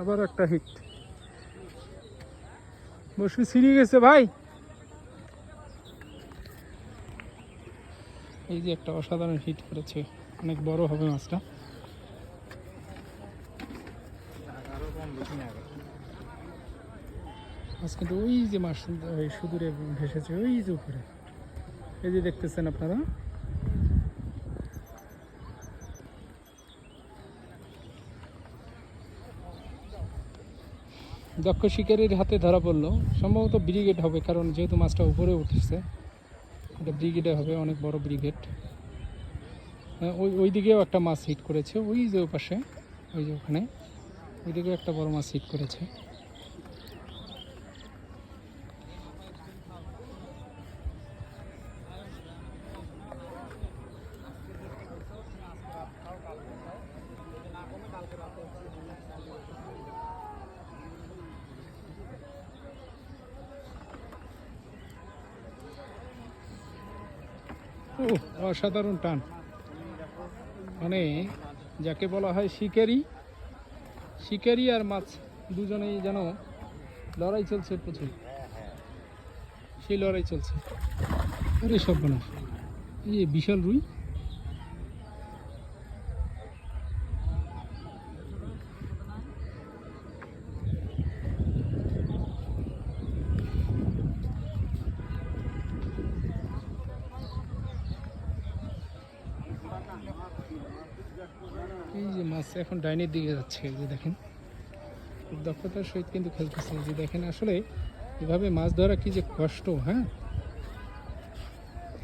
আবার একটা হিট বসবি ছিঁড়ে গেছে ভাই। এই যে একটা অসাধারণ হিট করেছে। অনেক বড় হবে মাছটা। মাছ কিন্তু ওই যে মাছ সুদূরে ভেসেছে, ওই যে উপরে। এই যে দেখতেছেন আপনারা? দক্ষ শিকারীর হাতে ধরা পড়ল। সম্ভবত ব্রিগেড হবে, কারণ যেহেতু মাছটা উপরে উঠেছে, এটা ব্রিগেডে হবে, অনেক বড় ব্রিগেড। ওই ওই দিকেও একটা মাছ হিট করেছে, ওই যে পাশে ওই যে ওখানে ওইদিকেও একটা বড় মাছ হিট করেছে। অসাধারণ টান। মানে যাকে বলা হয় শিকারি শিকারি আর মাছ দুজনেই যেন লড়াই চলছে প্রচুর। সেই লড়াই চলছে। আরে সব এই বিশাল রুই। এই যে মাছ এখন ডাইনের দিকে যাচ্ছে যে দেখেন। দক্ষতার সহিত কিন্তু খেলতেছে। যে দেখেন আসলে এভাবে মাছ ধরা কি যে কষ্ট হ্যাঁ?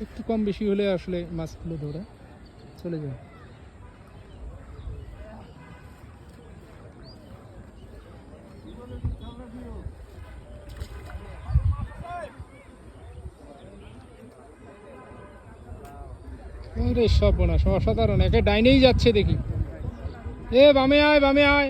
একটু কম বেশি হলে আসলে মাছগুলো ধরা চলে যায়। আরে সব বোনাস অসাধারণ একে ডাইনেই যাচ্ছে দেখি। এ বামে আয় বামে আয়।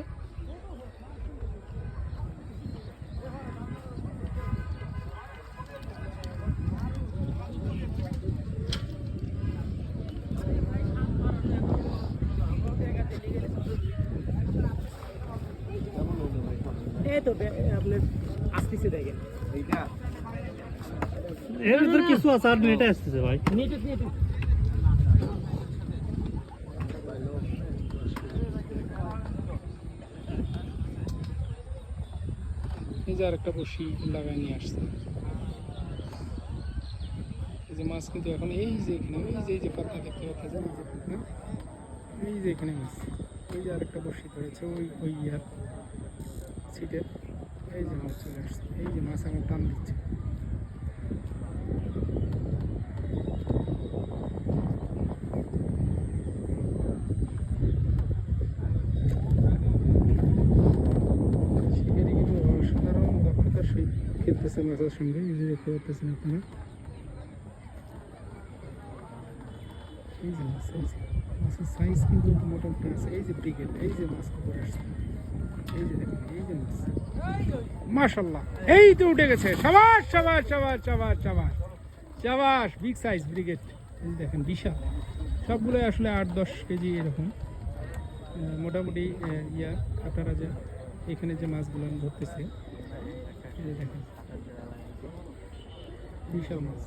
এই তো দে- আসতেছে দেখেন। এর ভিতর কিছু আছে আর নেটে আসতেছে ভাই। নেটে নেটে এই যে আরেকটা বসি লাগাই নিয়ে আসছে। এই যে মাছ কিন্তু এখন এই যে এখানে, এই যে এই যে পাতা দেখতে পাচ্ছেন, এই যে এখানে মাছ এই যে আরেকটা বসি ধরেছে, ওই ওই ইয়ার সিটের। এই যে মাছ চলে আসছে, এই যে মাছ আমার টান দিচ্ছে শিকারি কিন্তু অসাধারণ দক্ষতার সহিত বিগ সাইজ ব্রিগেড দেখেন বিশাল। সবগুলোই আসলে আট, দশ কেজি এরকম। মোটামুটি ইয়া, আপনারা যে এখানে যে মাছগুলো ধরতেছে এই যে দেখেন বিশাল মাছ।